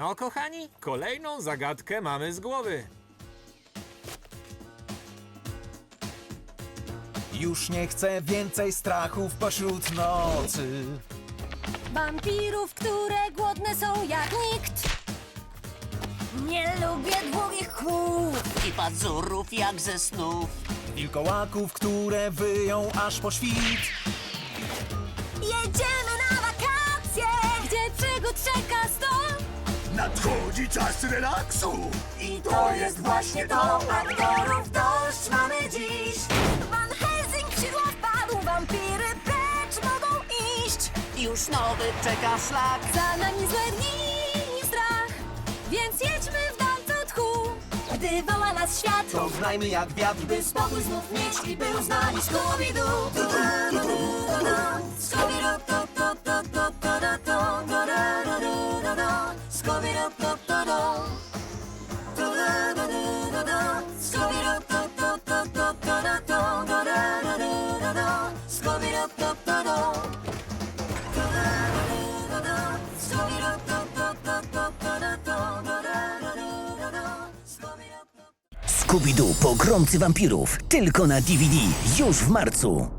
No, kochani, kolejną zagadkę mamy z głowy. Już nie chcę więcej strachów pośród nocy. Wampirów, które głodne są jak nikt. Nie lubię długich kół. i pazurów jak ze snów. Wilkołaków, które wyją aż po świt. Jedziemy Nadchodzi czas relaksu I to jest właśnie to, aktorów dość mamy dziś. Van Helsing w sidła wpadł, wampiry precz mogą iść. Już nowy czeka szlak. Za nami złe dni i strach, więc jedźmy w dal co tchu. Gdy woła nas świat, To znajmy jak wiatr, by spokój znów mieć i był z nami Scooby-Doo. Scooby-Doo Pogromcy Wampirów. Tylko na DVD. Już w marcu.